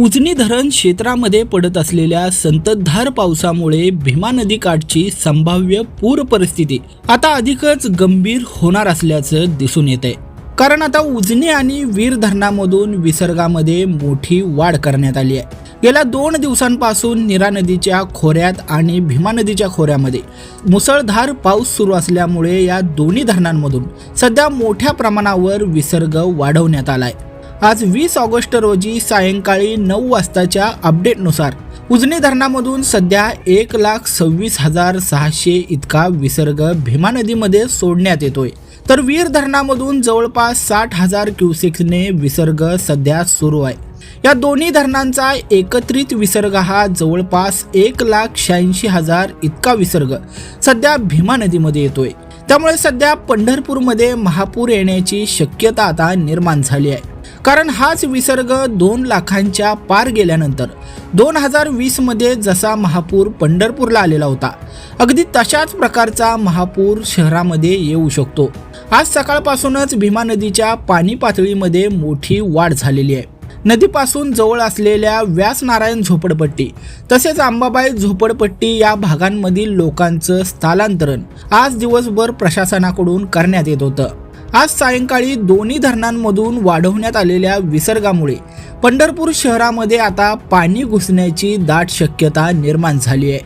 उजनी धरण क्षेत्रामध्ये पडत असलेल्या संततधार पावसामुळे भीमा नदी काठची संभाव्य पूर परिस्थिती आता अधिकच गंभीर होणार असल्याचं दिसून येत आहे कारण आता उजनी आणि वीर धरणामधून विसर्गामध्ये मोठी वाढ करण्यात आली आहे. गेल्या दोन दिवसांपासून नीरा नदीच्या खोऱ्यात आणि भीमा नदीच्या खोऱ्यामध्ये मुसळधार पाऊस सुरू असल्यामुळे या दोन्ही धरणांमधून सध्या मोठ्या प्रमाणावर विसर्ग वाढवण्यात आला आहे आज वीस ऑगस्ट रोजी सायंकाळी नऊ वाजताच्या अपडेटनुसार उजनी धरणामधून सध्या एक लाख सव्वीस हजार सहाशे इतका विसर्ग भीमा नदीमध्ये सोडण्यात येतोय. तर वीर धरणामधून जवळपास साठ हजार क्युसेक्सने विसर्ग सध्या सुरू आहे. या दोन्ही धरणांचा एकत्रित विसर्ग हा जवळपास एक लाख शहाऐंशी हजार इतका विसर्ग सध्या भीमा नदीमध्ये येतोय. त्यामुळे सध्या पंढरपूरमध्ये महापूर येण्याची शक्यता आता निर्माण झाली आहे. कारण हाच विसर्ग दोन लाखांच्या पार गेल्यानंतर. दोन हजार वीसमध्ये जसा महापूर पंढरपूरला आलेला होता अगदी तशाच प्रकारचा महापूर शहरामध्ये येऊ शकतो. आज सकाळपासूनच भीमा नदीच्या पाणी पातळीमध्ये मोठी वाढ झालेली आहे. नदीपासून जवळ असलेल्या व्यासनारायण झोपडपट्टी तसेच अंबाबाई झोपडपट्टी या भागांमधील लोकांचं स्थलांतरण आज दिवसभर प्रशासनाकडून करण्यात येत होतं. आज सायंकाळी दोन्ही धरणांमधून वाढवण्यात आलेल्या विसर्गामुळे पंढरपूर शहरामध्ये आता पाणी घुसण्याची दाट शक्यता निर्माण झाली आहे.